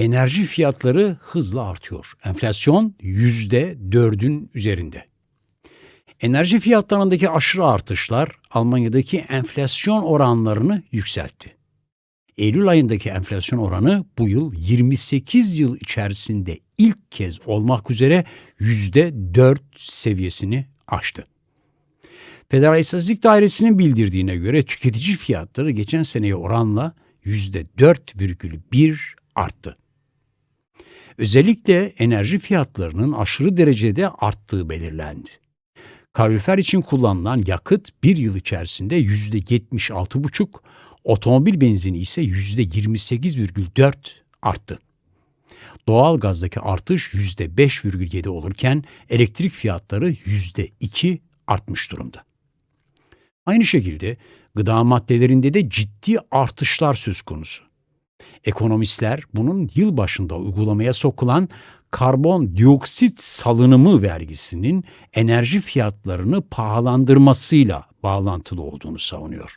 Enerji fiyatları hızla artıyor. Enflasyon yüzde dördün üzerinde. Enerji fiyatlarındaki aşırı artışlar Almanya'daki enflasyon oranlarını yükseltti. Eylül ayındaki enflasyon oranı bu yıl 28 yıl içerisinde ilk kez olmak üzere yüzde dört seviyesini aştı. Federal İstatistik Dairesi'nin bildirdiğine göre tüketici fiyatları geçen seneye oranla %4,1 arttı. Özellikle enerji fiyatlarının aşırı derecede arttığı belirlendi. Kalorifer için kullanılan yakıt bir yıl içerisinde %76,5, otomobil benzini ise %28,4 arttı. Doğal gazdaki artış %5,7 olurken elektrik fiyatları %2 artmış durumda. Aynı şekilde gıda maddelerinde de ciddi artışlar söz konusu. Ekonomistler bunun yıl başında uygulamaya sokulan karbon dioksit salınımı vergisinin enerji fiyatlarını pahalandırmasıyla bağlantılı olduğunu savunuyor.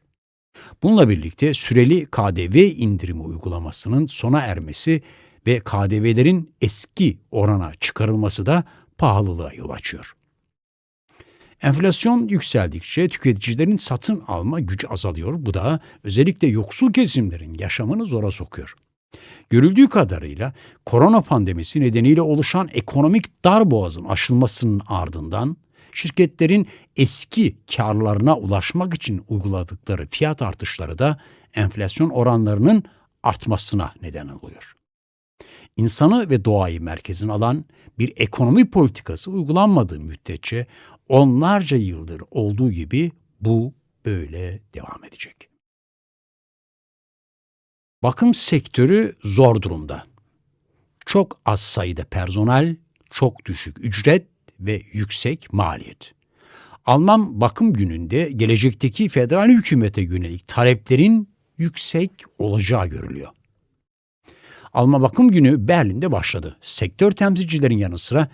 Bununla birlikte süreli KDV indirimi uygulamasının sona ermesi ve KDV'lerin eski orana çıkarılması da pahalılığa yol açıyor. Enflasyon yükseldikçe tüketicilerin satın alma gücü azalıyor. Bu da özellikle yoksul kesimlerin yaşamını zora sokuyor. Görüldüğü kadarıyla korona pandemisi nedeniyle oluşan ekonomik darboğazın aşılmasının ardından şirketlerin eski karlarına ulaşmak için uyguladıkları fiyat artışları da enflasyon oranlarının artmasına neden oluyor. İnsanı ve doğayı merkezine alan bir ekonomi politikası uygulanmadığı müddetçe onlarca yıldır olduğu gibi bu böyle devam edecek. Bakım sektörü zor durumda. Çok az sayıda personel, çok düşük ücret ve yüksek maliyet. Alman bakım gününde gelecekteki federal hükümete yönelik taleplerin yüksek olacağı görülüyor. Alman Bakım Günü Berlin'de başladı. Sektör temsilcilerin yanı sıra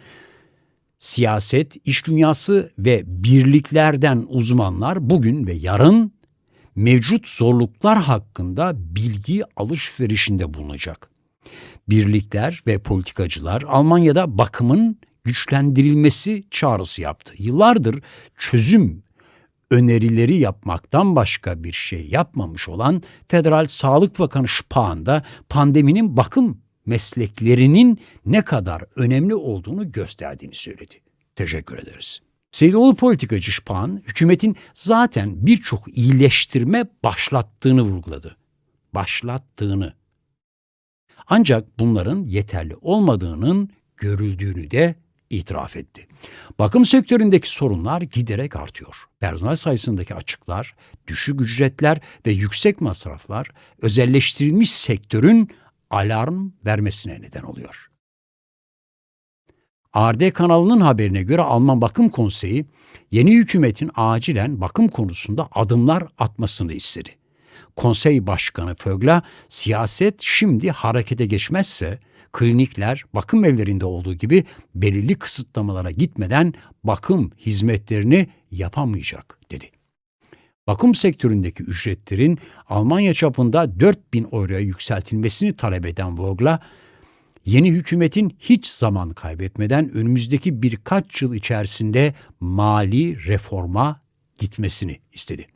siyaset, iş dünyası ve birliklerden uzmanlar bugün ve yarın mevcut zorluklar hakkında bilgi alışverişinde bulunacak. Birlikler ve politikacılar Almanya'da bakımın güçlendirilmesi çağrısı yaptı. Yıllardır çözüm önerileri yapmaktan başka bir şey yapmamış olan Federal Sağlık Bakanı Spahn da pandeminin bakım mesleklerinin ne kadar önemli olduğunu gösterdiğini söyledi. Teşekkür ederiz. Seydoğlu politikacı Spahn, hükümetin zaten birçok iyileştirme başlattığını vurguladı. Başlattığını. Ancak bunların yeterli olmadığının görüldüğünü de itiraf etti. Bakım sektöründeki sorunlar giderek artıyor. Personel sayısındaki açıklar, düşük ücretler ve yüksek masraflar özelleştirilmiş sektörün alarm vermesine neden oluyor. ARD kanalının haberine göre Alman Bakım Konseyi yeni hükümetin acilen bakım konusunda adımlar atmasını istedi. Konsey Başkanı Fögla, siyaset şimdi harekete geçmezse klinikler bakım evlerinde olduğu gibi belirli kısıtlamalara gitmeden bakım hizmetlerini yapamayacak dedi. Bakım sektöründeki ücretlerin Almanya çapında 4000 euroya yükseltilmesini talep eden Vogla, yeni hükümetin hiç zaman kaybetmeden önümüzdeki birkaç yıl içerisinde mali reforma gitmesini istedi.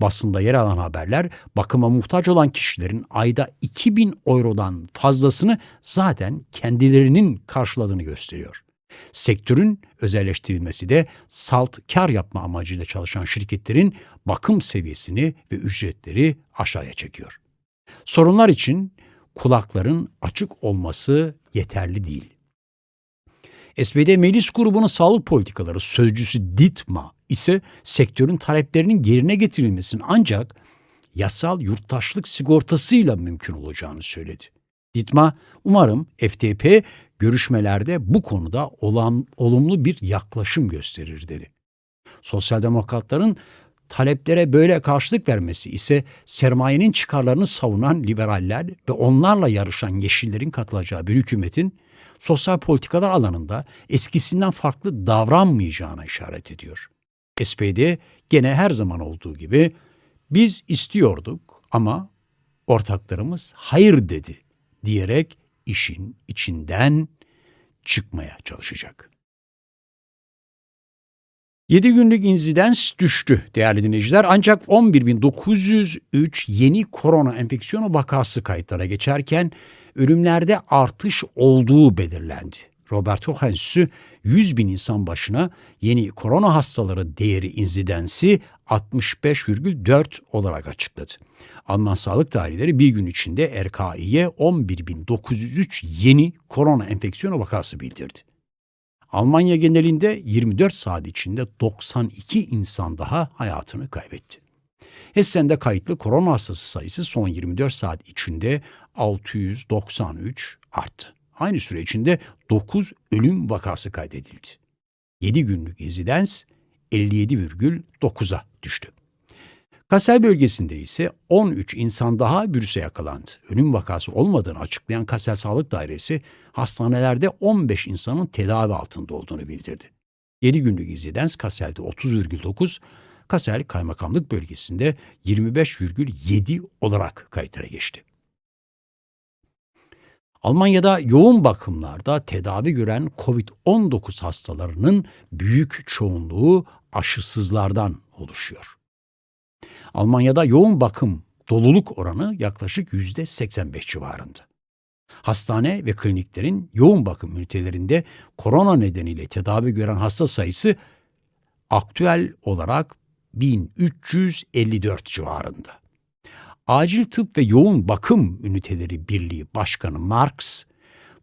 Basında yer alan haberler bakıma muhtaç olan kişilerin ayda 2000 eurodan fazlasını zaten kendilerinin karşıladığını gösteriyor. Sektörün özelleştirilmesi de salt kar yapma amacıyla çalışan şirketlerin bakım seviyesini ve ücretleri aşağıya çekiyor. Sorunlar için kulakların açık olması yeterli değil. SPD Meclis Grubu'nun sağlık politikaları sözcüsü Ditma ise sektörün taleplerinin yerine getirilmesinin ancak yasal yurttaşlık sigortasıyla mümkün olacağını söyledi. Ditma, umarım FTP görüşmelerde bu konuda olan, olumlu bir yaklaşım gösterir dedi. Sosyal demokratların taleplere böyle karşılık vermesi ise sermayenin çıkarlarını savunan liberaller ve onlarla yarışan yeşillerin katılacağı bir hükümetin sosyal politikalar alanında eskisinden farklı davranmayacağına işaret ediyor. SPD gene her zaman olduğu gibi biz istiyorduk ama ortaklarımız hayır dedi diyerek işin içinden çıkmaya çalışacak. 7 günlük insidens düştü değerli dinleyiciler ancak 11.903 yeni korona enfeksiyonu vakası kayıtlara geçerken ölümlerde artış olduğu belirlendi. Robert Koch Enstitüsü 100 bin insan başına yeni korona hastaları değeri insidensi 65,4 olarak açıkladı. Alman sağlık tarihleri bir gün içinde RKİ'ye 11.903 yeni korona enfeksiyonu vakası bildirdi. Almanya genelinde 24 saat içinde 92 insan daha hayatını kaybetti. Hessen'de kayıtlı korona hastası sayısı son 24 saat içinde 693 arttı. Aynı süre içinde 9 ölüm vakası kaydedildi. 7 günlük insidens 57,9'a düştü. Kassel bölgesinde ise 13 insan daha virüse yakalandı. Ölüm vakası olmadığını açıklayan Kassel Sağlık Dairesi hastanelerde 15 insanın tedavi altında olduğunu bildirdi. 7 günlük insidens Kassel'de 30,9, Kassel Kaymakamlık bölgesinde 25,7 olarak kayıtlara geçti. Almanya'da yoğun bakımlarda tedavi gören COVID-19 hastalarının büyük çoğunluğu aşısızlardan oluşuyor. Almanya'da yoğun bakım doluluk oranı yaklaşık yüzde 85 civarında. Hastane ve kliniklerin yoğun bakım ünitelerinde korona nedeniyle tedavi gören hasta sayısı aktüel olarak 1354 civarında. Acil Tıp ve Yoğun Bakım Üniteleri Birliği Başkanı Marx,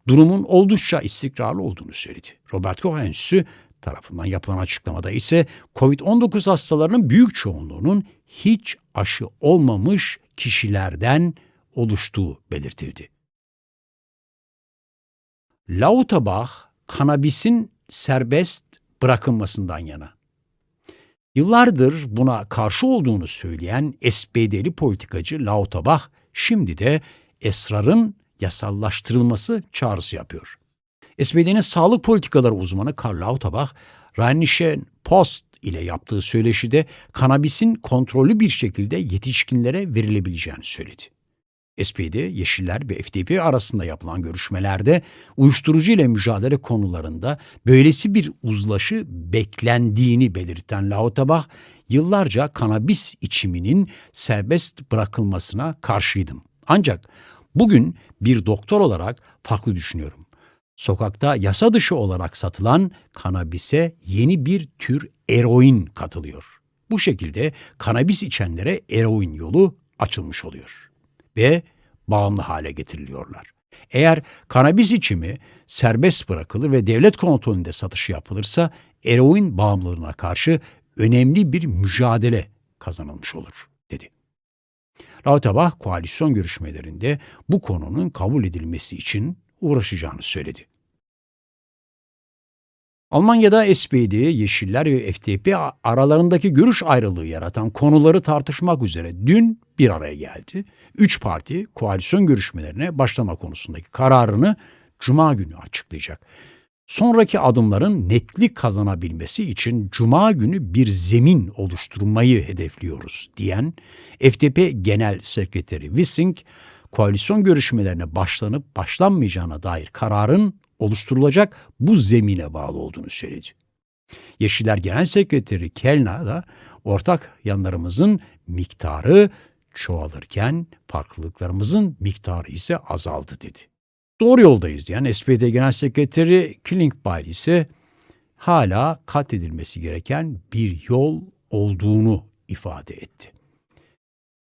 durumun oldukça istikrarlı olduğunu söyledi. Robert Koch Enstitüsü tarafından yapılan açıklamada ise COVID-19 hastalarının büyük çoğunluğunun hiç aşı olmamış kişilerden oluştuğu belirtildi. Lauterbach, kanabisin serbest bırakılmasından yana. Yıllardır buna karşı olduğunu söyleyen SPD'li politikacı Lauterbach şimdi de esrarın yasallaştırılması çağrısı yapıyor. SPD'nin sağlık politikaları uzmanı Karl Lauterbach, Rheinische Post ile yaptığı söyleşide kanabisin kontrollü bir şekilde yetişkinlere verilebileceğini söyledi. SPD, Yeşiller ve FDP arasında yapılan görüşmelerde uyuşturucu ile mücadele konularında böylesi bir uzlaşı beklendiğini belirten Lauterbach, yıllarca kanabis içiminin serbest bırakılmasına karşıydım. Ancak bugün bir doktor olarak farklı düşünüyorum. Sokakta yasa dışı olarak satılan kanabise yeni bir tür eroin katılıyor. Bu şekilde kanabis içenlere eroin yolu açılmış oluyor ve bağımlı hale getiriliyorlar. Eğer kanabis içimi serbest bırakılır ve devlet kontrolünde satışı yapılırsa eroin bağımlılığına karşı önemli bir mücadele kazanılmış olur, dedi. Lauterbach koalisyon görüşmelerinde bu konunun kabul edilmesi için uğraşacağını söyledi. Almanya'da SPD, Yeşiller ve FDP aralarındaki görüş ayrılığı yaratan konuları tartışmak üzere dün bir araya geldi. Üç parti koalisyon görüşmelerine başlama konusundaki kararını Cuma günü açıklayacak. Sonraki adımların netlik kazanabilmesi için Cuma günü bir zemin oluşturmayı hedefliyoruz diyen FDP Genel Sekreteri Wissing, koalisyon görüşmelerine başlanıp başlanmayacağına dair kararın oluşturulacak bu zemine bağlı olduğunu söyledi. Yeşiller Genel Sekreteri Kellner da ortak yanlarımızın miktarı çoğalırken farklılıklarımızın miktarı ise azaldı dedi. Doğru yoldayız diyen SPD Genel Sekreteri Klingbeil ise hala kat edilmesi gereken bir yol olduğunu ifade etti.